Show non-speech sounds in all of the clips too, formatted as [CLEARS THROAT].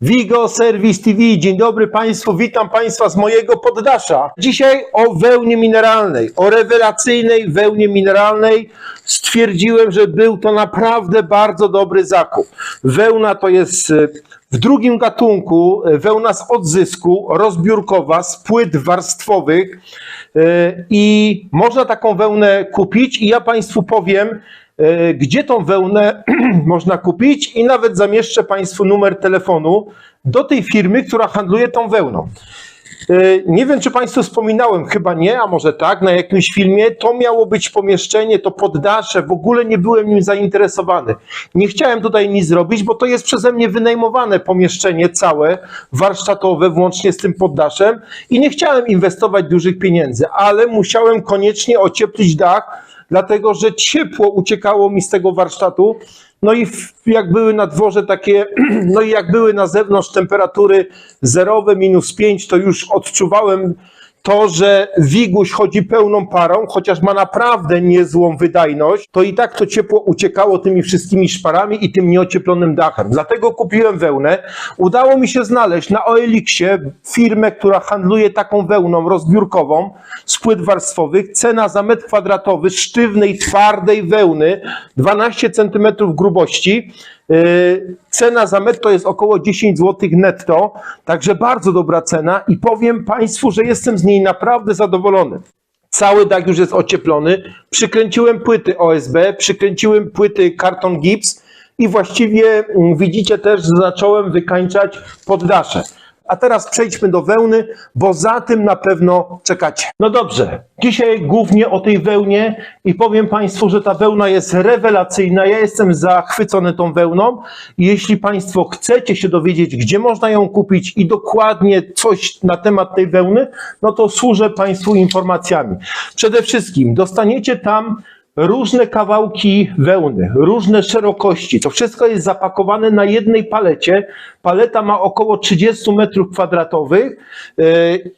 Vigo Service TV. Dzień dobry Państwu, witam Państwa z mojego poddasza. Dzisiaj o wełnie mineralnej, o rewelacyjnej wełnie mineralnej. Stwierdziłem, że był to naprawdę bardzo dobry zakup. Wełna to jest e, w drugim gatunku, e, wełna z odzysku, rozbiórkowa, z płyt warstwowych e, i można taką wełnę kupić i ja Państwu powiem, gdzie tą wełnę [CLEARS THROAT] można kupić i nawet zamieszczę Państwu numer telefonu do tej firmy, która handluje tą wełną. E, Nie wiem, czy Państwu wspominałem, chyba nie, a może tak, na jakimś filmie. To miało być pomieszczenie, to poddasze, w ogóle nie byłem nim zainteresowany. Nie chciałem tutaj nic zrobić, bo to jest przeze mnie wynajmowane pomieszczenie całe, warsztatowe, włącznie z tym poddaszem i nie chciałem inwestować dużych pieniędzy, ale musiałem koniecznie ocieplić dach, dlatego że ciepło uciekało mi z tego warsztatu. No i jak były na dworze takie, [CLEARS THROAT] no i jak były na zewnątrz temperatury zerowe, minus 5, to już odczuwałem to, że Wiguś chodzi pełną parą, chociaż ma naprawdę niezłą wydajność, to i tak to ciepło uciekało tymi wszystkimi szparami i tym nieocieplonym dachem. Dlatego kupiłem wełnę. Udało mi się znaleźć na OLX-ie firmę, która handluje taką wełną rozbiórkową z płyt warstwowych. Cena za metr kwadratowy sztywnej, twardej wełny 12 cm grubości. Yy, Cena za metr to jest około 10 zł netto, także bardzo dobra cena i powiem Państwu, że jestem z niej naprawdę zadowolony. Cały dach już jest ocieplony. Przykręciłem płyty OSB, przykręciłem płyty karton gips i właściwie mm, widzicie też, że zacząłem wykańczać poddasze. A teraz przejdźmy do wełny, bo za tym na pewno czekacie. No dobrze, dzisiaj głównie o tej wełnie i powiem Państwu, że ta wełna jest rewelacyjna. Ja jestem zachwycony tą wełną. Jeśli Państwo chcecie się dowiedzieć, gdzie można ją kupić i dokładnie coś na temat tej wełny, no to służę Państwu informacjami. Przede wszystkim dostaniecie tam różne kawałki wełny, różne szerokości. To wszystko jest zapakowane na jednej palecie. Paleta ma około 30 metrów kwadratowych yy,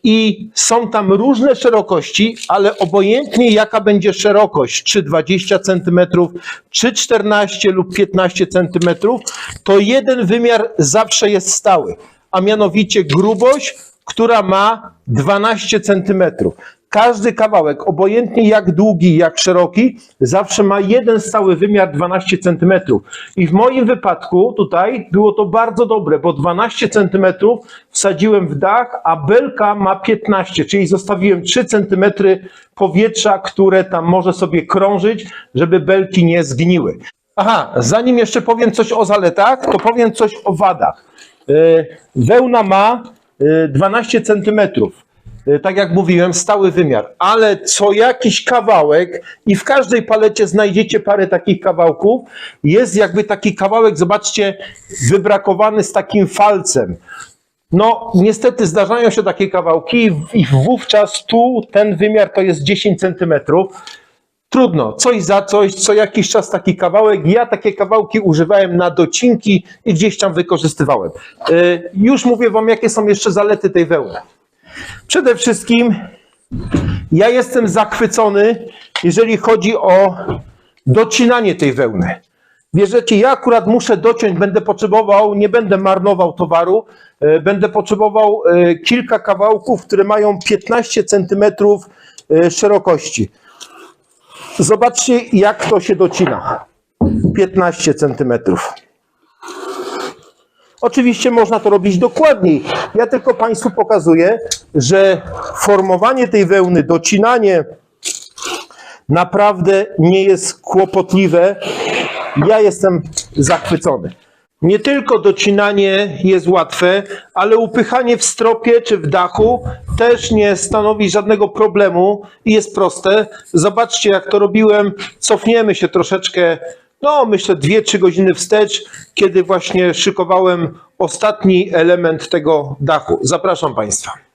i są tam różne szerokości, ale obojętnie jaka będzie szerokość, czy 20 centymetrów, czy 14 lub 15 centymetrów, to jeden wymiar zawsze jest stały, a mianowicie grubość, która ma 12 centymetrów. Każdy kawałek, obojętnie jak długi, jak szeroki, zawsze ma jeden stały wymiar 12 cm. I w moim wypadku tutaj było to bardzo dobre, bo 12 cm wsadziłem w dach, a belka ma 15, czyli zostawiłem 3 cm powietrza, które tam może sobie krążyć, żeby belki nie zgniły. Aha, zanim jeszcze powiem coś o zaletach, to powiem coś o wadach. Yy, Wełna ma yy, 12 centymetrów y, tak jak mówiłem, stały wymiar, ale co jakiś kawałek i w każdej palecie znajdziecie parę takich kawałków, jest jakby taki kawałek, zobaczcie, wybrakowany z takim falcem. No, niestety zdarzają się takie kawałki i wówczas tu ten wymiar to jest 10 centymetrów. Trudno, coś za coś, co jakiś czas taki kawałek. Ja takie kawałki używałem na docinki i gdzieś tam wykorzystywałem. Y, Już mówię Wam, jakie są jeszcze zalety tej wełny. Przede wszystkim ja jestem zachwycony, jeżeli chodzi o docinanie tej wełny. Bierzecie, ja akurat muszę dociąć, będę potrzebował, nie będę marnował towaru, e, będę potrzebował e, kilka kawałków, które mają 15 cm szerokości. Zobaczcie, jak to się docina. 15 centymetrów. Oczywiście można to robić dokładniej. Ja tylko Państwu pokazuję, że formowanie tej wełny, docinanie naprawdę nie jest kłopotliwe. Ja jestem zachwycony. Nie tylko docinanie jest łatwe, ale upychanie w stropie czy w dachu też nie stanowi żadnego problemu i jest proste. Zobaczcie, jak to robiłem. Cofniemy się troszeczkę, no myślę 2-3 godziny wstecz, kiedy właśnie szykowałem ostatni element tego dachu. Zapraszam Państwa.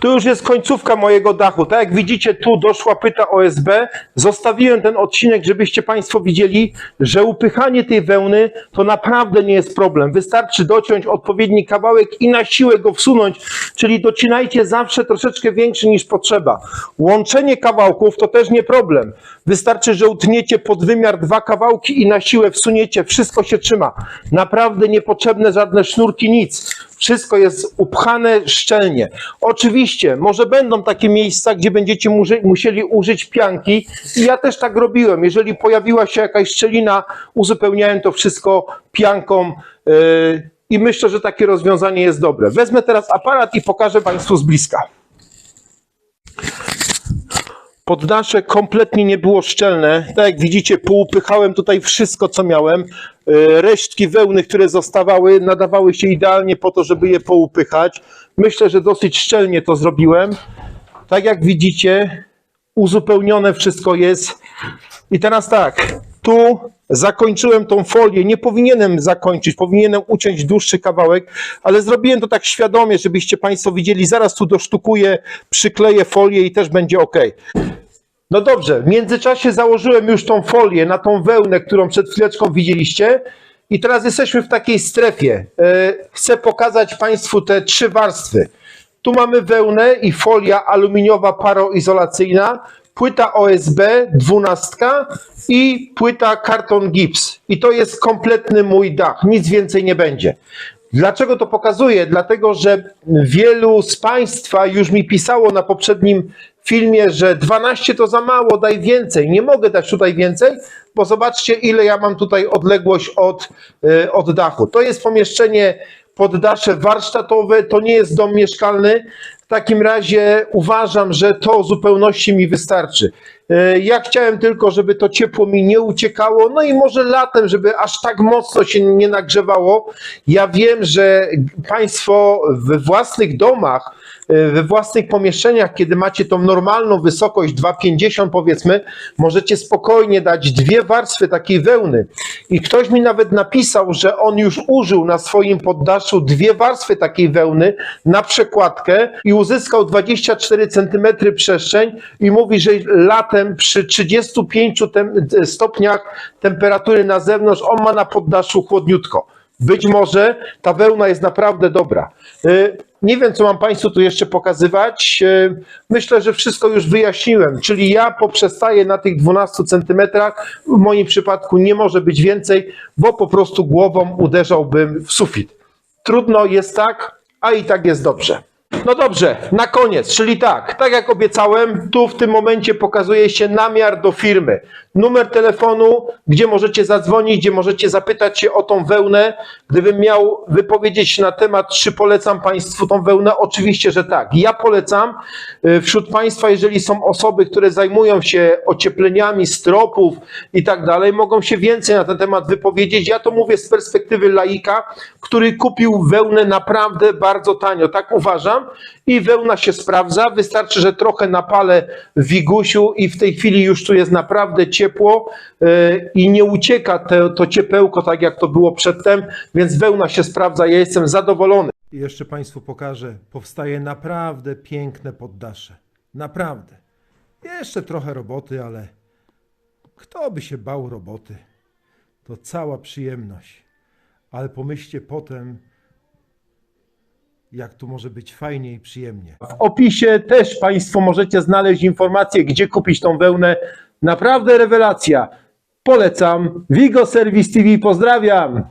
Tu już jest końcówka mojego dachu. Tak jak widzicie, tu doszła pyta OSB. Zostawiłem ten odcinek, żebyście Państwo widzieli, że upychanie tej wełny to naprawdę nie jest problem. Wystarczy dociąć odpowiedni kawałek i na siłę go wsunąć, czyli docinajcie zawsze troszeczkę większy niż potrzeba. Łączenie kawałków to też nie problem. Wystarczy, że utniecie pod wymiar dwa kawałki i na siłę wsuniecie, wszystko się trzyma. Naprawdę niepotrzebne żadne sznurki, nic. Wszystko jest upchane szczelnie. Oczywiście, może będą takie miejsca, gdzie będziecie musieli użyć pianki i ja też tak robiłem. Jeżeli pojawiła się jakaś szczelina, uzupełniałem to wszystko pianką yy, i myślę, że takie rozwiązanie jest dobre. Wezmę teraz aparat i pokażę Państwu z bliska. Poddasze kompletnie nie było szczelne. Tak jak widzicie, poupychałem tutaj wszystko, co miałem. E, Resztki wełny, które zostawały, nadawały się idealnie po to, żeby je poupychać. Myślę, że dosyć szczelnie to zrobiłem. Tak jak widzicie, uzupełnione wszystko jest. I teraz tak, tu zakończyłem tą folię. Nie powinienem zakończyć, powinienem uciąć dłuższy kawałek, ale zrobiłem to tak świadomie, żebyście Państwo widzieli. Zaraz tu dosztukuję, przykleję folię i też będzie ok. No dobrze, w międzyczasie założyłem już tą folię na tą wełnę, którą przed chwileczką widzieliście. I teraz jesteśmy w takiej strefie. E, Chcę pokazać Państwu te trzy warstwy. Tu mamy wełnę i folia aluminiowa paroizolacyjna, płyta OSB 12 i płyta karton gips. I to jest kompletny mój dach, nic więcej nie będzie. Dlaczego to pokazuję? Dlatego, że wielu z Państwa już mi pisało na poprzednim filmie, że 12 to za mało, daj więcej. Nie mogę dać tutaj więcej, bo zobaczcie, ile ja mam tutaj odległość od, y, od dachu. To jest pomieszczenie poddasze warsztatowe, to nie jest dom mieszkalny. W takim razie uważam, że to zupełności mi wystarczy. Y, Ja chciałem tylko, żeby to ciepło mi nie uciekało, no i może latem, żeby aż tak mocno się nie nagrzewało. Ja wiem, że Państwo we własnych domach, we własnych pomieszczeniach, kiedy macie tą normalną wysokość 2,50 powiedzmy, możecie spokojnie dać dwie warstwy takiej wełny. I ktoś mi nawet napisał, że on już użył na swoim poddaszu dwie warstwy takiej wełny na przekładkę i uzyskał 24 cm przestrzeń i mówi, że latem przy 35 tem stopniach temperatury na zewnątrz on ma na poddaszu chłodniutko. Być może ta wełna jest naprawdę dobra. Y, Nie wiem, co mam Państwu tu jeszcze pokazywać. Y, Myślę, że wszystko już wyjaśniłem, czyli ja poprzestaję na tych 12 centymetrach. W moim przypadku nie może być więcej, bo po prostu głową uderzałbym w sufit. Trudno jest tak, a i tak jest dobrze. No dobrze, na koniec, czyli tak, tak jak obiecałem, tu w tym momencie pokazuje się namiar do firmy. Numer telefonu, gdzie możecie zadzwonić, gdzie możecie zapytać się o tą wełnę. Gdybym miał wypowiedzieć na temat, czy polecam Państwu tą wełnę, oczywiście, że tak. Ja polecam. Y, Wśród Państwa, jeżeli są osoby, które zajmują się ociepleniami stropów i tak dalej, mogą się więcej na ten temat wypowiedzieć. Ja to mówię z perspektywy laika, który kupił wełnę naprawdę bardzo tanio. Tak uważam i wełna się sprawdza. Wystarczy, że trochę napalę wigusiu i w tej chwili już tu jest naprawdę ciepło yy, i nie ucieka te, to ciepełko tak jak to było przedtem, więc wełna się sprawdza. Ja jestem zadowolony. I jeszcze Państwu pokażę, powstaje naprawdę piękne poddasze. Naprawdę. Jeszcze trochę roboty, ale kto by się bał roboty? To cała przyjemność. Ale pomyślcie potem, jak tu może być fajnie i przyjemnie. W opisie też Państwo możecie znaleźć informacje, gdzie kupić tą wełnę. Naprawdę rewelacja. Polecam. Vigo Service TV, pozdrawiam.